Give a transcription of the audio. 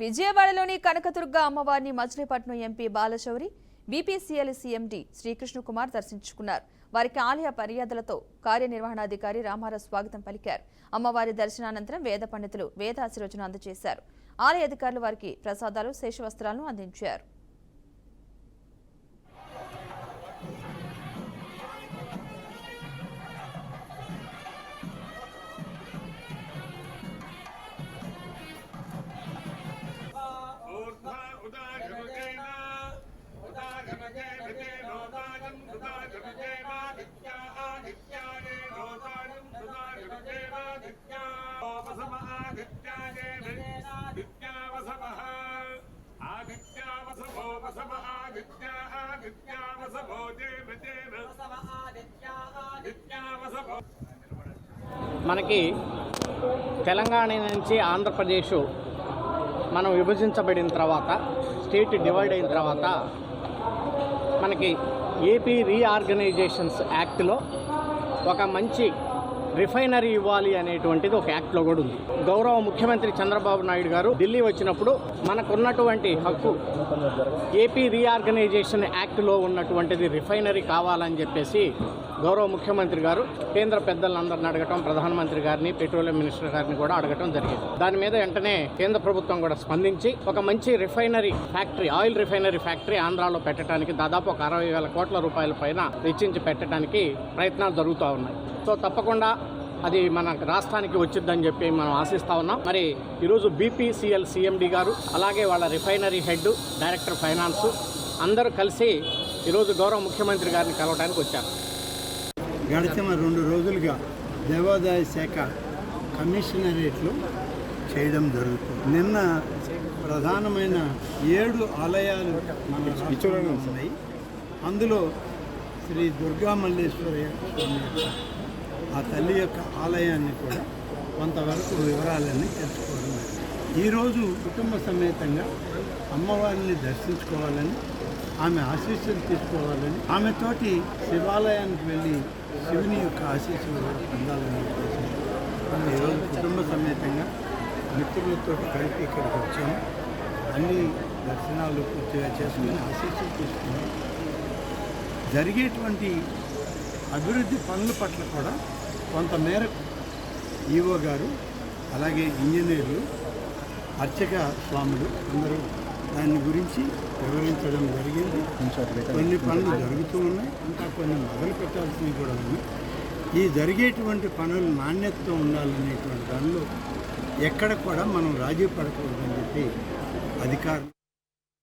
విజయవాడలోని కనకదుర్గ అమ్మవారిని Machilipatnam MP Balashowry BPCL CMD Srikrishnakumar దర్శించుకున్నారు. వారికి ఆలయ మర్యాదలతో కార్యనిర్వహణాధికారి రామారావు స్వాగతం పలికారు. అమ్మవారి దర్శనానంతరం వేద పండితులు వేదాశీర్వచనం అందజేశారు. ఆలయ అధికారులు వారికి ప్రసాదాలు శేషవస్త్రాలను అందించారు. उदागमकेनादित्या ओपसमादित्याने दित्यावसवः आदित्यावसवो वसव आदित्या आदित्यावसवो देव देव आदित्यावसवो మనకి తెలంగాణ నుంచి ఆంధ్రప్రదేశ్ మనం విభజించబడిన తర్వాత స్టేట్ డివైడ్ అయిన తర్వాత మనకి ఏపీ రీఆర్గనైజేషన్స్ యాక్ట్లో ఒక మంచి రిఫైనరీ ఇవ్వాలి అనేటువంటిది ఒక యాక్ట్లో కూడా ఉంది. గౌరవ ముఖ్యమంత్రి చంద్రబాబు నాయుడు గారు ఢిల్లీ వచ్చినప్పుడు మనకున్నటువంటి హక్కు ఏపీ రీఆర్గనైజేషన్ యాక్ట్లో ఉన్నటువంటిది రిఫైనరీ కావాలని చెప్పేసి గౌరవ ముఖ్యమంత్రి గారు కేంద్ర పెద్దలందరిని అడగటం ప్రధానమంత్రి గారిని పెట్రోలియం మినిస్టర్ గారిని కూడా అడగటం జరిగింది. దాని మీద వెంటనే కేంద్ర ప్రభుత్వం కూడా స్పందించి ఒక మంచి refinery factory oil refinery factory ఆంధ్రాలో పెట్టడానికి దాదాపు ఒక అరవై వేల కోట్ల రూపాయల పైన వెచ్చించి పెట్టడానికి ప్రయత్నాలు జరుగుతూ ఉన్నాయి. సో తప్పకుండా అది మన రాష్ట్రానికి వచ్చిందని చెప్పి మనం ఆశిస్తా ఉన్నాం. మరి ఈరోజు బీపీసీఎల్ సీఎండి గారు అలాగే వాళ్ళ రిఫైనరీ హెడ్ డైరెక్టర్ ఫైనాన్స్ అందరూ కలిసి ఈరోజు గౌరవ ముఖ్యమంత్రి గారిని కలవడానికి వచ్చారు. గడిచిన రెండు రోజులుగా దేవాదాయ శాఖ కమిషనరేట్లు చేయడం జరుగుతుంది. నిన్న ప్రధానమైన ఏడు ఆలయాలు మన ఉన్నాయి. అందులో శ్రీ దుర్గా మల్లేశ్వరి స్వామి ఆ తల్లి యొక్క ఆలయాన్ని కూడా కొంతవరకు వివరాలన్నీ తెలుసుకోవడం ఈరోజు కుటుంబ సమేతంగా అమ్మవారిని దర్శించుకోవాలని ఆమె ఆశీస్సులు తీసుకోవాలని ఆమెతోటి శివాలయానికి వెళ్ళి శివుని యొక్క ఆశీస్సులు పొందాలని ఉద్దేశం. మనం ఈరోజు కుటుంబ సమేతంగా మిత్రులతో కలిపి ఇక్కడికి వచ్చాము అన్ని దర్శనాలు పూర్తిగా చేసుకుని ఆశీస్సులు తీసుకున్నాం జరిగేటువంటి అభివృద్ధి పనుల పట్ల కూడా కొంతమేరకు ఈవో గారు అలాగే ఇంజనీర్లు అర్చక స్వాములు అందరూ దాని గురించి వివరించడం జరిగింది. కొన్ని పనులు జరుగుతూ ఉన్నాయి. ఇంకా కొన్ని మొదలు పెట్టాల్సినవి కూడా ఉన్నాయి. ఈ జరిగేటువంటి పనులు నాణ్యతతో ఉండాలనేటువంటి దానిలో ఎక్కడ కూడా మనం రాజీ పడకూడదని చెప్పి అధికారులు